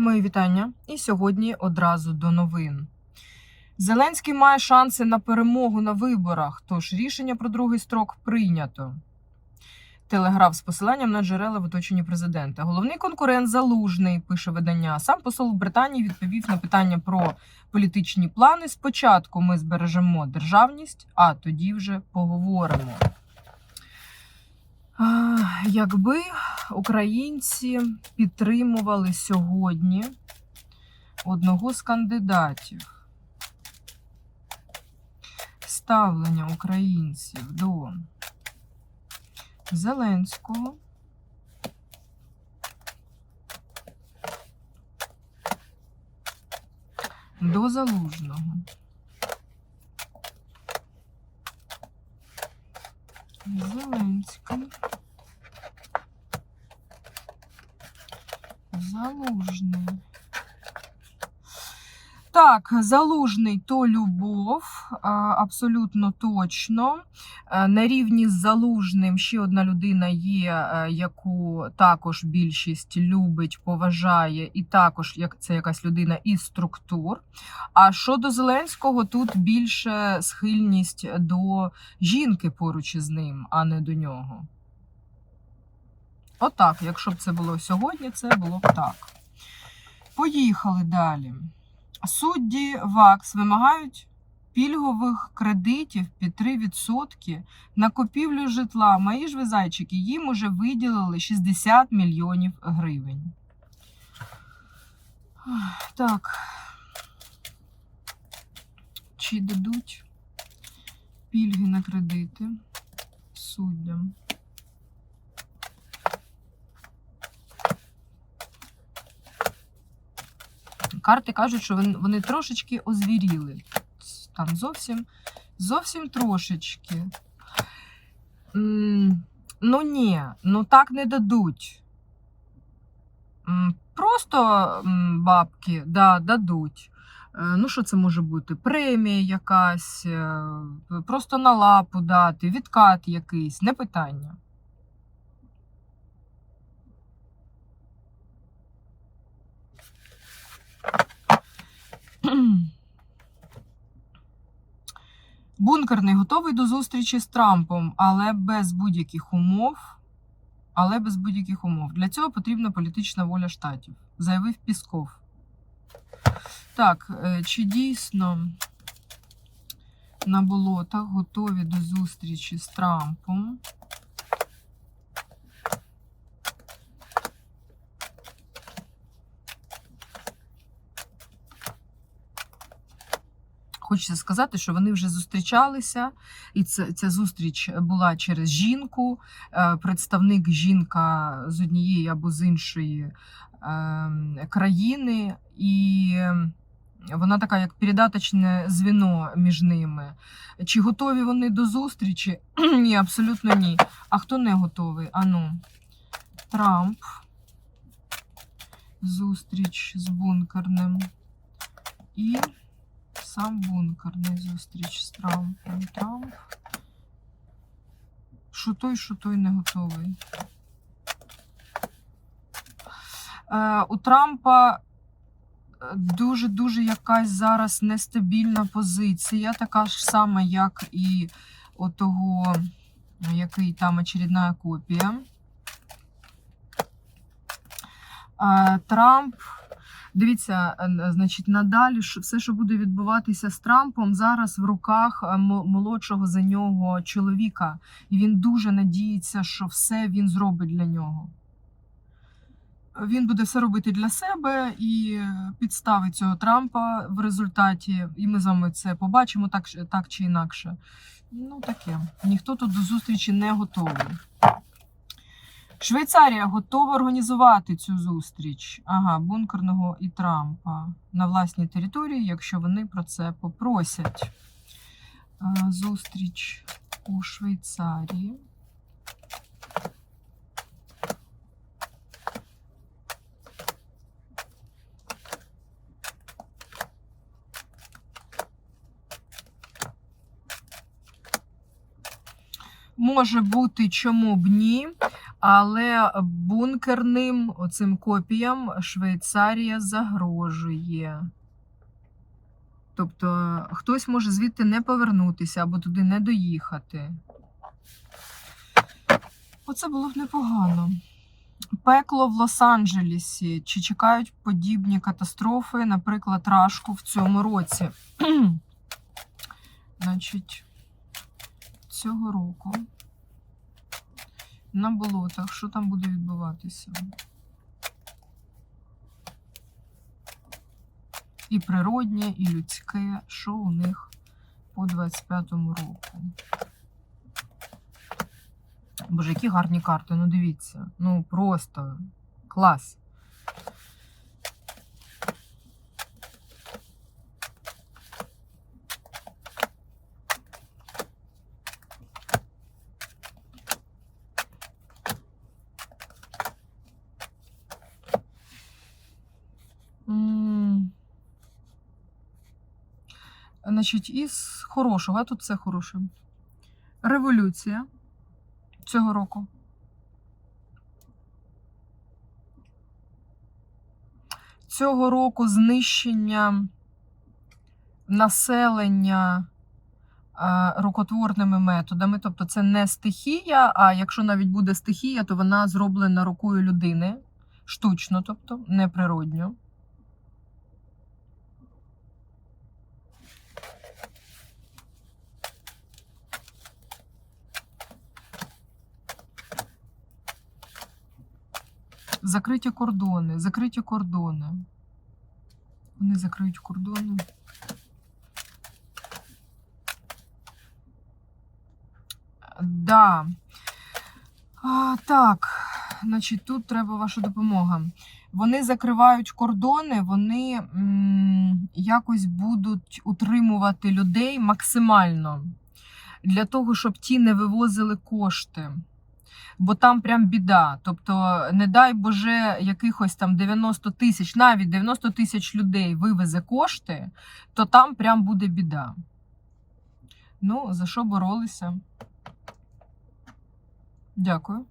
Мої вітання. І сьогодні одразу до новин. Зеленський має шанси на перемогу на виборах, тож рішення про другий строк прийнято. Телеграф з посиланням на джерела в оточенні президента. Головний конкурент Залужний пише видання. Сам посол Британії відповів на питання про політичні плани. Спочатку ми збережемо державність, а тоді вже поговоримо. Якби українці підтримували сьогодні одного з кандидатів, ставлення українців до Зеленського. До залужного. Зеленський. Залужний. Так, залужний то любов, абсолютно точно. Е, На рівні з залужним ще одна людина є, е, яку також більшість любить, поважає, і також як це якась людина із структур. А щодо Зеленського, тут більше схильність до жінки поруч із ним, а не до нього. Отак, якщо б це було сьогодні, це було б так. Поїхали далі. Судді ВАКС вимагають пільгових кредитів під 3% на купівлю житла. Мої ж ви зайчики, їм уже виділили 60 мільйонів гривень. Так. Чи дадуть пільги на кредити суддям? Карти кажуть, що вони, трошечки озвіріли. Там зовсім, зовсім трошечки. Ну ні, ну так не дадуть. Просто бабки, да, дадуть. Е, Ну, що це може бути? Премія якась, е, просто на лапу дати, відкат якийсь, не питання. Бункерний готовий до зустрічі з Трампом, але без будь-яких умов. Але без будь-яких умов. Для цього потрібна політична воля штатів, заявив Пісков. Так, е, чи дійсно на болотах готові до зустрічі з Трампом? Хочеться сказати, що вони вже зустрічалися, і це, ця зустріч була через жінку. Е, Представник жінка з однієї або з іншої е, країни, і вона така, як передаточне звіно між ними. Чи готові вони до зустрічі? ні, абсолютно ні. А хто не готовий? Ану, Трамп. Зустріч з бункерним. І сам бункерний зустріч з Трампом. Трамп. Що той, що той не готовий. Е, у Трампа дуже-дуже якась зараз нестабільна позиція, така ж сама, як і того, який там очередна копія. Е, Трамп. Дивіться, е, значить, надалі все, що буде відбуватися з Трампом, зараз в руках е, молодшого за нього чоловіка, і він дуже надіється, що все він зробить для нього. Він буде все робити для себе і підставить цього Трампа в результаті, і ми з вами це побачимо так, так чи інакше. Ну, таке. Ніхто тут до зустрічі не готовий. Швейцарія готова організувати цю зустріч ага, бункерного і Трампа на власній території, якщо вони про це попросять. Е, Зустріч у Швейцарії. Може бути, чому б ні. Але бункерним оцим копіям Швейцарія загрожує. Тобто хтось може звідти не повернутися або туди не доїхати. Оце було б непогано. Пекло в Лос-Анджелесі. Чи чекають подібні катастрофи, наприклад, Рашку в цьому році? Значить, цього року на болотах, що там буде відбуватися? І природнє, і людське, що у них по 25-му року. Боже, які гарні карти, ну дивіться. Ну просто клас. М. Значить, із хорошого, а тут все хороше. Революція цього року. Цього року знищення населення рукотворними методами. Тобто це не стихія, а якщо навіть буде стихія, то вона зроблена рукою людини. Штучно, тобто неприродньо. Закриті кордони, закриті кордони. Вони закриють кордони. Да. А, так, значить, тут треба ваша допомога. Вони закривають кордони, вони м, якось будуть утримувати людей максимально для того, щоб ті не вивозили кошти бо там прям біда. Тобто, не дай Боже, якихось там 90 тисяч, навіть 90 тисяч людей вивезе кошти, то там прям буде біда. Ну, за що боролися? Дякую.